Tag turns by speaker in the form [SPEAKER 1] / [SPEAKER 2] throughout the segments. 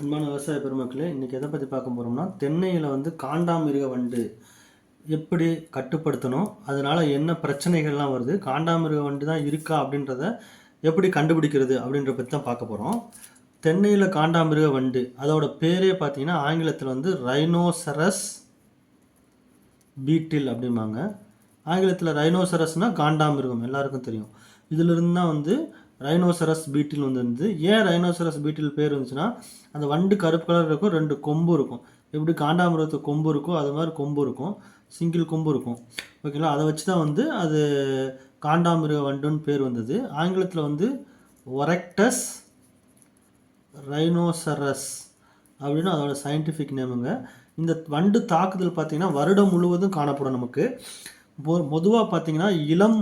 [SPEAKER 1] அன்பான விவசாய பெருமக்களே இன்றைக்கி எதை பற்றி பார்க்க போகிறோம்னா தென்னையில் வந்து காண்டாமிருக வண்டு எப்படி கட்டுப்படுத்தணும் அதனால் என்ன பிரச்சனைகள்லாம் வருது காண்டாமிருக வண்டு தான் இருக்கா அப்படின்றத எப்படி கண்டுபிடிக்கிறது அப்படின்ற பற்றி தான் பார்க்க போகிறோம் தென்னையில் காண்டாமிருக வண்டு அதோட பேரே பார்த்தீங்கன்னா ஆங்கிலத்தில் வந்து ரைனோசரஸ் பீட்டில் அப்படிம்பாங்க. ஆங்கிலத்தில் ரைனோசரஸ்னால் காண்டாமிருகம் எல்லாருக்கும் தெரியும். இதிலிருந்து தான் வந்து ரைனோசரஸ் பீட்டில் வந்து ஏன் ரைனோசரஸ் பீட்டில் பேர் இருந்துச்சுன்னா அந்த வண்டு கருப்பு கலர் இருக்கும் ரெண்டு கொம்பு இருக்கும். எப்படி காண்டாமிரத்து கொம்பு இருக்கோ அது மாதிரி கொம்பு இருக்கும். சிங்கிள் கொம்பு இருக்கும். ஓகேங்களா அதை வச்சு தான் வந்து அது காண்டாமிருக வண்டுன்னு பேர் வந்தது. ஆங்கிலத்தில் வந்து ஒரெக்டஸ் ரைனோசரஸ் அப்படின்னு அதோட சயின்டிஃபிக் நேமுங்க இந்த வண்டு தாக்குதல் பார்த்திங்கன்னா வருடம் முழுவதும் காணப்படும் நமக்கு. பொதுவாக பார்த்திங்கன்னா இளம்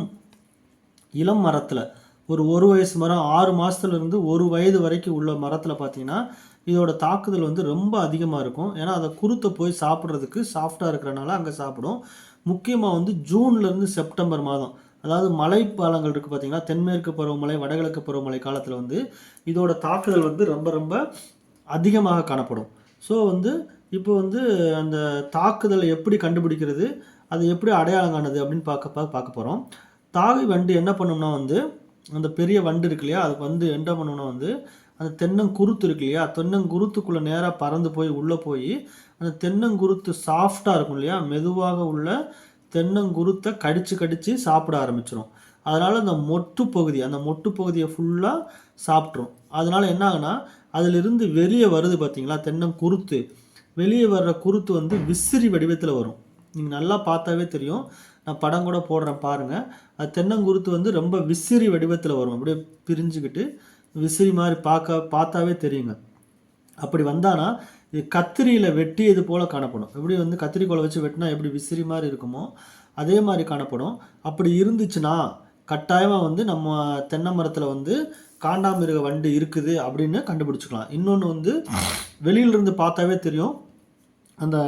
[SPEAKER 1] இளம் மரத்தில் ஒரு ஒரு வயசு மரம் ஆறு மாதத்துலேருந்து ஒரு வயது வரைக்கும் உள்ள மரத்தில் பார்த்தீங்கன்னா இதோட தாக்குதல் வந்து ரொம்ப அதிகமாக இருக்கும். ஏன்னா அதை குருத்தை போய் சாப்பிட்றதுக்கு சாஃப்டாக இருக்கிறனால அங்கே சாப்பிடும். முக்கியமாக வந்து ஜூன்லேருந்து செப்டம்பர் மாதம் அதாவது மலைப்பாலங்கள் இருக்குது பார்த்தீங்கன்னா தென்மேற்கு பருவமழை வடகிழக்கு பருவமழை காலத்தில் வந்து இதோட தாக்குதல் வந்து ரொம்ப ரொம்ப அதிகமாக காணப்படும். ஸோ வந்து இப்போ வந்து அந்த தாக்குதலை எப்படி கண்டுபிடிக்கிறது அது எப்படி அடையாளம் காணுது அப்படின்னு பார்க்க பார்க்க போகிறோம் தாவி வண்டு என்ன பண்ணும்னா வந்து அந்த பெரிய வண்டு இருக்கு இல்லையா? அதுக்கு வந்து என்ன பண்ணணும் வந்து அந்த தென்னங்குருத்து இருக்கு இல்லையா? தென்னங்குருத்துக்குள்ளே நேராக பறந்து போய் உள்ளே போய் அந்த தென்னங்குருத்து சாஃப்டாக இருக்கும் இல்லையா? மெதுவாக உள்ள தென்னங்குருத்தை கடித்து கடித்து சாப்பிட ஆரம்பிச்சிடும் அதனால் அந்த மொட்டு பகுதி அந்த மொட்டு பகுதியை ஃபுல்லாக சாப்பிட்ரும் அதனால் என்ன ஆகுனா அதிலிருந்து வெளியே வருது பார்த்தீங்களா தென்னங்குருத்து. வெளியே வர்ற குருத்து வந்து விசிறி வடிவத்தில் வரும். நீங்கள் நல்லா பார்த்தாவே தெரியும். நான் படம் கூட போடுறேன் பாருங்கள் அது தென்னங்குருத்து வந்து ரொம்ப விசிறி வடிவத்தில் வரும். அப்படியே பிரிஞ்சுக்கிட்டு விசிறி மாதிரி பார்க்க பார்த்தாவே தெரியுங்க. அப்படி வந்தானா இது கத்திரியில் வெட்டியது போல் காணப்படும். எப்படி வந்து கத்திரிக்கோலை வச்சு வெட்டினா எப்படி விசிறி மாதிரி இருக்குமோ அதே மாதிரி காணப்படும். அப்படி இருந்துச்சுன்னா கட்டாயமாக வந்து நம்ம தென்னை மரத்தில் வந்து காண்டாமிருக வண்டு இருக்குது அப்படின்னு கண்டுபிடிச்சிக்கலாம். இன்னொன்று வந்து வெளியிலிருந்து பார்த்தாவே தெரியும். அந்த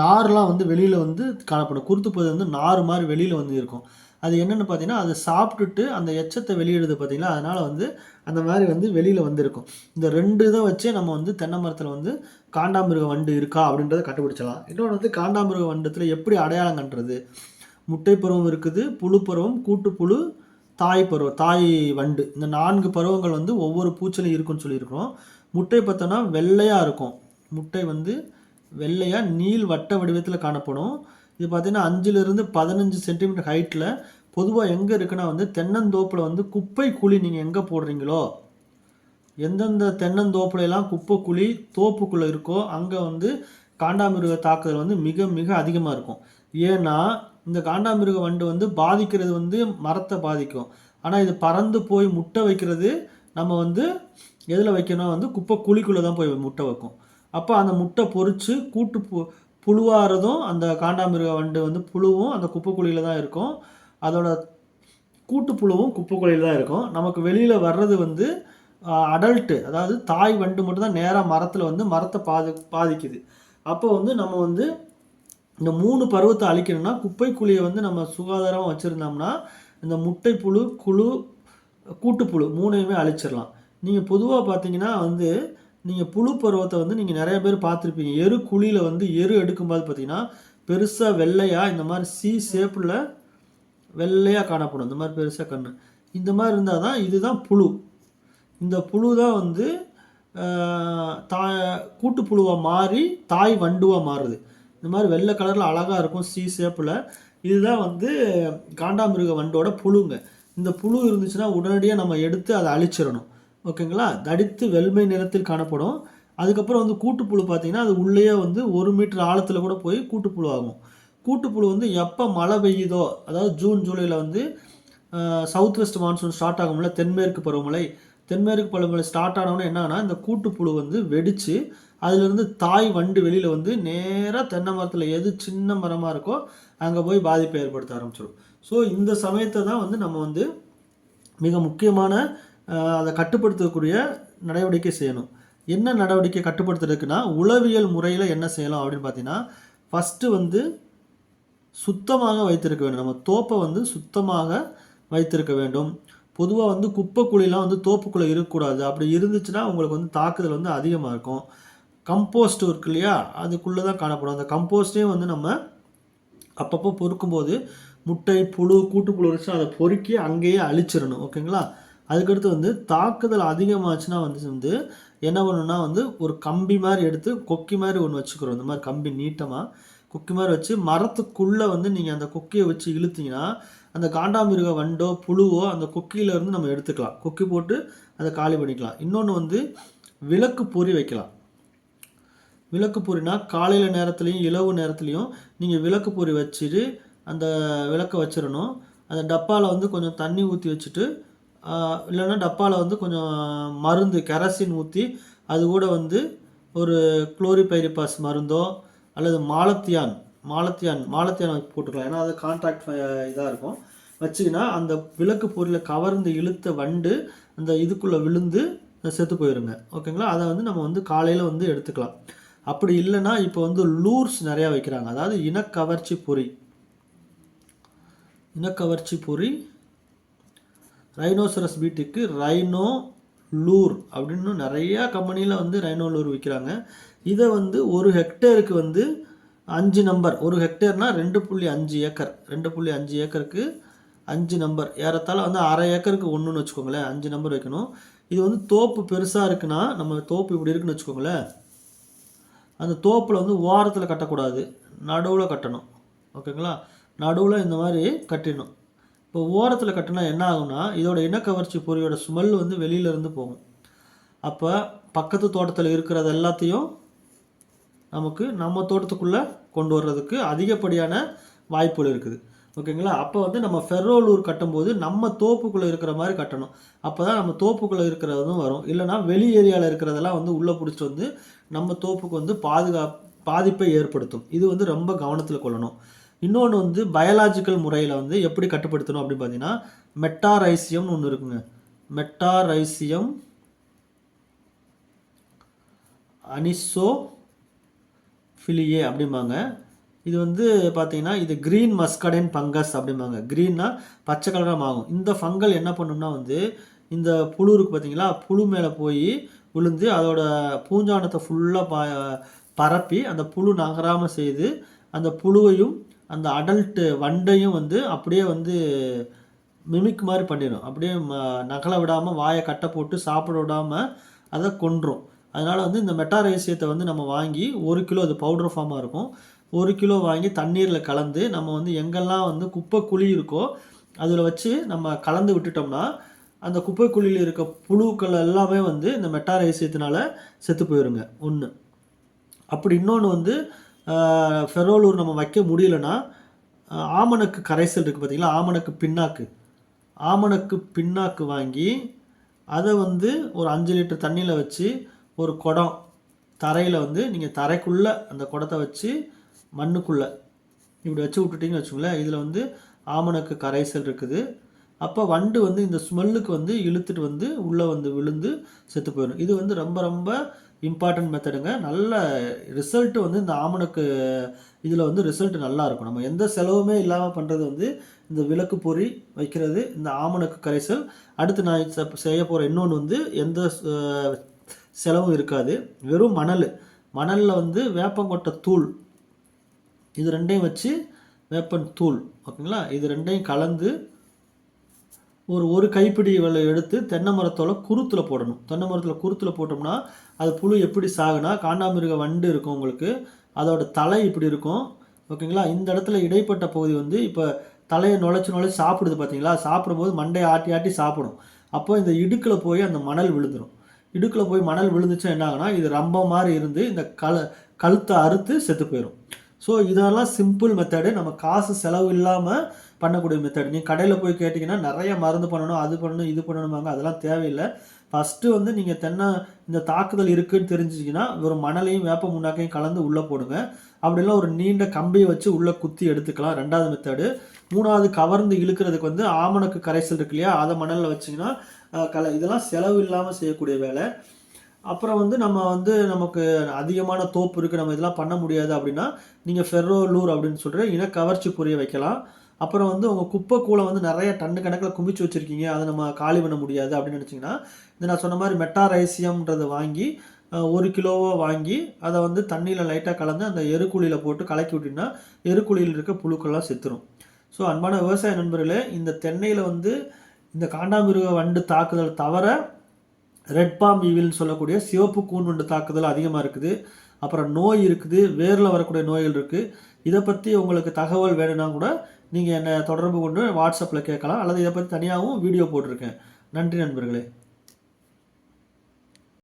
[SPEAKER 1] நார்லாம் வந்து வெளியில் வந்து காணப்படும். குருத்து பகுதி வந்து நார் மாதிரி வெளியில் வந்து இருக்கும். அது என்னென்னு பார்த்தீங்கன்னா அது சாப்பிட்டுட்டு அந்த எச்சத்தை வெளியிடுது பார்த்தீங்களா? அதனால் வந்து அந்த மாதிரி வந்து வெளியில் வந்திருக்கும். இந்த ரெண்டு இதை வச்சே நம்ம வந்து தென்னை மரத்தில் வந்து காண்டாமிருக வண்டு இருக்கா அப்படின்றத கண்டுபிடிச்சலாம் இன்னொன்று வந்து காண்டாமிருக வண்டத்தில் எப்படி அடையாளம் கண்டுறது முட்டை பருவம் இருக்குது புழு பருவம் கூட்டு புழு தாய் பருவம் தாய் வண்டு. இந்த நான்கு பருவங்கள் வந்து ஒவ்வொரு பூச்சிலையும் இருக்குன்னு சொல்லியிருக்கிறோம். முட்டை பார்த்தோன்னா வெள்ளையாக இருக்கும். முட்டை வந்து வெள்ளையாக நீள் வட்ட வடிவத்தில் காணப்படும். இது பார்த்தீங்கன்னா அஞ்சுலேருந்து பதினஞ்சு சென்டிமீட்டர் ஹைட்டில் பொதுவாக எங்கே இருக்குன்னா வந்து தென்னந்தோப்பில் வந்து குப்பை குழி நீங்கள் எங்கே போடுறீங்களோ எந்தெந்த தென்னந்தோப்புலையெல்லாம் குப்பை குழி தோப்புக்குள்ளே இருக்கோ அங்கே வந்து காண்டாமிருக தாக்குதல் வந்து மிக மிக அதிகமாக இருக்கும். ஏன்னா இந்த காண்டாமிருக வண்டு வந்து பாதிக்கிறது வந்து மரத்தை பாதிக்கும். ஆனால் இது பறந்து போய் முட்டை வைக்கிறது நம்ம வந்து எதில் வைக்கணும் வந்து குப்பை குழிக்குள்ளே தான் போய் முட்டை வைக்கும். அப்போ அந்த முட்டை பொறிச்சு கூட்டு பு புழுவாகிறதும் அந்த காண்டாமிருக வண்டு வந்து புழுவும் அந்த குப்பைக்குழியில் தான் இருக்கும். அதோட கூட்டுப்புழுவும் குப்பைக்குழியில் தான் இருக்கும். நமக்கு வெளியில் வர்றது வந்து அடல்ட்டு அதாவது தாய் வண்டு மட்டும்தான் நேராக மரத்தில் வந்து மரத்தை பாதி பாதிக்குது. அப்போ வந்து நம்ம வந்து இந்த மூணு பருவத்தை அழிக்கணும்னா குப்பை குழியை வந்து நம்ம சுகாதாரமாக வச்சுருந்தோம்னா இந்த முட்டை புழு குழு கூட்டுப்புழு மூணையுமே அழிச்சிடலாம். நீங்கள் பொதுவாக பார்த்தீங்கன்னா வந்து நீங்கள் புழு பருவத்தை வந்து நீங்கள் நிறைய பேர் பார்த்துருப்பீங்க. எரு குழியில் வந்து எரு எடுக்கும்போது பார்த்தீங்கன்னா பெருசாக வெள்ளையாக இந்த மாதிரி சி ஷேப்பில் வெள்ளையாக காணப்படும். இந்த மாதிரி பெருசாக கண் இந்த மாதிரி இருந்தால் தான் இதுதான் புழு. இந்த புழு தான் வந்து தாய் கூட்டுப்புழுவாக மாறி தாய் வண்டுவாக மாறுது. இந்த மாதிரி வெள்ளை கலரில் அழகாக இருக்கும் சி ஷேப்பில் இதுதான் வந்து காண்டாமிருக வண்டோட புழுங்க. இந்த புழு இருந்துச்சுன்னா உடனடியாக நம்ம எடுத்து அதை அழிச்சிடணும். ஓகேங்களா? தடித்து வெள்மை நிறத்தில் காணப்படும். அதுக்கப்புறம் வந்து கூட்டுப்புழு பார்த்தீங்கன்னா அது உள்ளேயே வந்து ஒரு மீட்டர் ஆழத்தில் கூட போய் கூட்டுப்புழு ஆகும். கூட்டுப்புழு வந்து எப்போ மழை பெய்யுதோ அதாவது ஜூன் ஜூலையில் வந்து சவுத் வெஸ்ட் மான்சூன் ஸ்டார்ட் ஆகும்ல தென்மேற்கு பருவமழை. தென்மேற்கு பருவமழை ஸ்டார்ட் ஆனவுடனே என்னன்னா இந்த கூட்டுப்புழு வந்து வெடித்து அதுலேருந்து தாய் வண்டு வெளியில் வந்து நேராக தென்னை மரத்தில் எது சின்ன மரமாக இருக்கோ அங்கே போய் பாதிப்பை ஏற்படுத்த ஆரம்பிச்சிடும். ஸோ இந்த சமயத்தை தான் வந்து நம்ம வந்து மிக முக்கியமான அதை கட்டுப்படுத்தக்கூடிய நடவடிக்கை செய்யணும். என்ன நடவடிக்கை கட்டுப்படுத்துறதுக்குன்னா உளவியல் முறையில் என்ன செய்யலாம் அப்படின்னு பார்த்தீங்கன்னா ஃபஸ்ட்டு வந்து சுத்தமாக வைத்திருக்க வேண்டும். நம்ம தோப்பை வந்து சுத்தமாக வைத்திருக்க வேண்டும். பொதுவாக வந்து குப்பை குழிலாம் வந்து தோப்புக்குள்ளே இருக்கக்கூடாது. அப்படி இருந்துச்சுன்னா உங்களுக்கு வந்து தாக்குதல் வந்து அதிகமாக இருக்கும். கம்போஸ்ட் இருக்கு இல்லையா? அதுக்குள்ளே தான் காணப்படும். அந்த கம்போஸ்டையும் வந்து நம்ம அப்பப்போ பொறுக்கும்போது முட்டை புழு கூட்டுப்புழு இருந்துச்சுன்னா அதை பொறுக்கி அங்கேயே அழிச்சிடணும். ஓகேங்களா? அதுக்கடுத்து வந்து தாக்குதல் அதிகமாச்சுன்னா வந்து வந்து என்ன பண்ணணும்னா வந்து ஒரு கம்பி மாதிரி எடுத்து கொக்கி மாதிரி ஒன்று வச்சுக்கிறோம். இந்த மாதிரி கம்பி நீட்டமாக கொக்கி மாதிரி வச்சு மரத்துக்குள்ளே வந்து நீங்கள் அந்த கொக்கியை வச்சு இழுத்தீங்கன்னா அந்த காண்டாமிருக வண்டோ புழுவோ அந்த கொக்கியிலேருந்து நம்ம எடுத்துக்கலாம். கொக்கி போட்டு அதை காலி பண்ணிக்கலாம். இன்னொன்று வந்து விளக்கு பொறி வைக்கலாம். விளக்கு பொறினா காலையில் நேரத்துலையும் இலவு நேரத்துலையும் நீங்கள் விளக்கு பொறி வச்சுட்டு அந்த விளக்கை வச்சிடணும். அந்த டப்பாவில் வந்து கொஞ்சம் தண்ணி ஊற்றி வச்சுட்டு இல்லைன்னா டப்பாவில் வந்து கொஞ்சம் மருந்து கெரசின் ஊற்றி அது கூட வந்து ஒரு குளோரிபைரிபாஸ் மருந்தோ அல்லது மாலத்தியான் மாலத்தியான் மாலத்தியான் போட்டுக்கலாம். ஏன்னா அது கான்ட்ராக்ட் இதாக இருக்கும். வச்சிங்கன்னா அந்த விளக்கு பொருளை கவர்ந்து இழுத்த வண்டு அந்த இதுக்குள்ளே விழுந்து செத்து போயிருங்க. ஓகேங்களா? அதை வந்து நம்ம வந்து காலையில் வந்து எடுத்துக்கலாம். அப்படி இல்லைன்னா இப்போ வந்து லூர்ஸ் நிறையா வைக்கிறாங்க. அதாவது இனக்கவர்ச்சி பொறி. இனக்கவர்ச்சி பொறி ரைனோசரஸ் பீட்டுக்கு ரைனோ லூர் அப்படின்னு நிறையா கம்பெனியில் வந்து ரைனோ லூர் விற்கிறாங்க இதை வந்து ஒரு ஹெக்டேருக்கு வந்து அஞ்சு நம்பர் ஒரு ஹெக்டேர்னால் ரெண்டு புள்ளி அஞ்சு ஏக்கர். ரெண்டு புள்ளி அஞ்சு ஏக்கருக்கு அஞ்சு நம்பர் ஏறத்தாழ வந்து அரை ஏக்கருக்கு ஒன்றுன்னு வச்சுக்கோங்களேன். அஞ்சு நம்பர் வைக்கணும். இது வந்து தோப்பு பெருசாக இருக்குன்னா நம்ம தோப்பு இப்படி இருக்குன்னு வச்சுக்கோங்களேன். அந்த தோப்பில் வந்து ஓரத்தில் கட்டக்கூடாது. நடுவில் கட்டணும். ஓகேங்களா? நடுவில் இந்த மாதிரி கட்டிடணும். இப்போ ஓரத்தில் கட்டினா என்ன ஆகும்னா இதோட இனக்கவர்ச்சி பொறியோட ஸ்மெல் வந்து வெளியிலேருந்து போகும். அப்போ பக்கத்து தோட்டத்தில் இருக்கிறது எல்லாத்தையும் நமக்கு நம்ம தோட்டத்துக்குள்ளே கொண்டு வர்றதுக்கு அதிகப்படியான வாய்ப்புகள் இருக்குது. ஓகேங்களா? அப்போ வந்து நம்ம ஃபெர்ரோலூர் கட்டும்போது நம்ம தோப்புக்குள்ளே இருக்கிற மாதிரி கட்டணும். அப்போ தான் நம்ம தோப்புக்குள்ளே இருக்கிறதும் வரும். இல்லைனா வெளி ஏரியாவில் இருக்கிறதெல்லாம் வந்து உள்ளே பிடிச்சிட்டு வந்து நம்ம தோப்புக்கு வந்து பாதுகா பாதிப்பை ஏற்படுத்தும். இது வந்து ரொம்ப கவனத்தில் கொள்ளணும். இன்னொன்று வந்து பயாலாஜிக்கல் முறையில் வந்து எப்படி கட்டுப்படுத்தணும் அப்படின்னு பார்த்தீங்கன்னா மெட்டாரைசியம்னு ஒன்று இருக்குங்க. மெட்டாரைசியம் அனிசோ ஃபிலியே அப்படிம்பாங்க. இது வந்து பார்த்தீங்கன்னா இது க்ரீன் மஸ்கடைன் ஃபங்கஸ் அப்படிம்பாங்க. க்ரீன்னா பச்சை கலராக ஆகும் இந்த ஃபங்கல் என்ன பண்ணும்னா வந்து இந்த புழு இருக்கு பார்த்தீங்களா புழு மேலே போய் விழுந்து அதோட பூஞ்சானத்தை ஃபுல்லாக ப பரப்பி அந்த புழு நகராமல் செய்து அந்த புழுவையும் அந்த அடல்ட்டு வண்டையும் வந்து அப்படியே வந்து மிமிக் மாதிரி பண்ணிடும் அப்படியே ம- நகல விடாமல் வாயை கட்டை போட்டு சாப்பிட விடாமல் அதை கொன்றும். அதனால் வந்து இந்த மெட்டாரேசியத்தை வந்து நம்ம வாங்கி ஒரு கிலோ அது பவுடர் ஃபார்மாக இருக்கும். ஒரு கிலோ வாங்கி தண்ணீரில் கலந்து நம்ம வந்து எங்கெல்லாம் வந்து குப்பை குழி இருக்கோ அதில் வச்சு நம்ம கலந்து விட்டுட்டோம்னா அந்த குப்பை குழியில் இருக்க புழுக்கள் எல்லாமே வந்து இந்த மெட்டாரேசியத்தினால செத்து போயிருங்க. ஒன்று அப்படி இன்னொன்று வந்து ஃபெரோலூர் நம்ம வைக்க முடியலன்னா ஆமணக்கு கரைசல் இருக்குது பார்த்திங்களா ஆமணக்கு பின்னாக்கு. ஆமணக்கு பின்னாக்கு வாங்கி அதை வந்து ஒரு அஞ்சு லிட்டர் தண்ணியில் வச்சு ஒரு குடம் தரையில் வந்து நீங்கள் தரைக்குள்ளே அந்த குடத்தை வச்சு மண்ணுக்குள்ளே இப்படி வச்சு விட்டுட்டிங்கன்னு வச்சுங்களேன் இதில் வந்து ஆமணக்கு கரைசல் இருக்குது. அப்போ வண்டு வந்து இந்த ஸ்மெல்லுக்கு வந்து இழுத்துட்டு வந்து உள்ளே வந்து விழுந்து செத்து போயிடும். இது வந்து ரொம்ப ரொம்ப இம்பார்ட்டன்ட் மெத்தடுங்க. நல்ல ரிசல்ட்டு வந்து இந்த ஆமணக்கு இதில் வந்து ரிசல்ட் நல்லா இருக்கும் நம்ம எந்த செலவுமே இல்லாமல் பண்ணுறது வந்து இந்த விளக்கு பொறி வைக்கிறது இந்த ஆமணக்கு கரைசல். அடுத்து நான் செய்ய போகிற இன்னொன்று வந்து எந்த செலவும் இருக்காது. வெறும் மணல். மணலில் வந்து வேப்பங்கொட்டை தூள். இது ரெண்டையும் வச்சு வேப்பன் தூள். ஓகேங்களா? இது ரெண்டையும் கலந்து ஒரு ஒரு கைப்பிடி வெள்ளை எடுத்து தென்னை மரத்தோட குருத்தில் போடணும். தென்னை மரத்தில் குருத்தில் போட்டோம்னா அது புழு எப்படி சாகுனா காண்டாமிருக வண்டு இருக்கும் உங்களுக்கு அதோட தலை இப்படி இருக்கும். ஓகேங்களா? இந்த இடத்துல இடைப்பட்ட பகுதி வந்து இப்போ தலையை நுழைச்சி நுழைச்சி சாப்பிடுது பார்த்தீங்களா சாப்பிடும்போது மண்டையை ஆட்டி ஆட்டி சாப்பிடும். அப்போ இந்த இடுக்கில் போய் அந்த மணல் விழுந்துடும் இடுக்கில் போய் மணல் விழுந்துச்சா என்ன ஆகுனா இது ரொம்ப மாதிரி இருந்து இந்த கல கழுத்தை அறுத்து செத்து போயிடும் ஸோ இதெல்லாம் சிம்பிள் மெத்தடு நம்ம காசு செலவு இல்லாமல் பண்ணக்கூடிய மெத்தட் நீங்கள் கடையில் போய் கேட்டிங்கன்னா நிறைய மருந்து பண்ணணும் அது பண்ணணும் இது பண்ணணுமாங்க அதெல்லாம் தேவையில்லை. ஃபஸ்ட்டு வந்து நீங்கள் தென்னை இந்த தாக்குதல் இருக்குன்னு தெரிஞ்சிச்சிங்கன்னா ஒரு மணலையும் வேப்ப முன்னாக்கையும் கலந்து உள்ளே போடுங்க. அப்படிலாம் ஒரு நீண்ட கம்பியை வச்சு உள்ளே குத்தி எடுத்துக்கலாம். ரெண்டாவது மெத்தடு மூணாவது கவர்ந்து இழுக்கிறதுக்கு வந்து ஆமணக்கு கரைசல் இருக்கு இல்லையா? அதை மணலில் வச்சிங்கன்னா கல இதெல்லாம் செலவு இல்லாமல் செய்யக்கூடிய வேலை. அப்புறம் வந்து நம்ம வந்து நமக்கு அதிகமான தோப்பு இருக்குது நம்ம இதெல்லாம் பண்ண முடியாது அப்படின்னா நீங்கள் ஃபெர்ரோலூர் அப்படின்னு சொல்கிற இன கவர்ச்சி புரிய வைக்கலாம். அப்புறம் வந்து உங்கள் குப்பை கூளை வந்து நிறைய டன்னு கணக்கில் குமிச்சு வச்சுருக்கீங்க. அதை நம்ம காலி பண்ண முடியாது அப்படின்னு நினச்சிங்கன்னா இந்த நான் சொன்ன மாதிரி மெட்டாரைசியம்ன்றதை வாங்கி ஒரு கிலோவை வாங்கி அதை வந்து தண்ணியில் லைட்டாக கலந்து அந்த எருக்குழியில் போட்டு கலக்கி விட்டிங்கன்னா எருக்குழியில் இருக்க புழுக்கள்லாம் செத்துரும். ஸோ அன்பான விவசாய நண்பர்களே இந்த தென்னையில் வந்து இந்த காண்டாமிருக வண்டு தாக்குதல் தவிர ரெட் பாம் ஈவில்னு சொல்லக்கூடிய சிவப்பு கூன் வண்டு தாக்குதல் அதிகமாக இருக்குது. அப்புறம் நோய் இருக்குது வேரில் வரக்கூடிய நோய்கள் இருக்குது இதை பற்றி உங்களுக்கு தகவல் வேணும்னா கூட நீங்கள் என்னை தொடர்பு கொண்டு வாட்ஸ்அப்பில் கேட்கலாம். அல்லது இதை பற்றி தனியாகவும் வீடியோ போட்டிருக்கேன். நன்றி நண்பர்களே.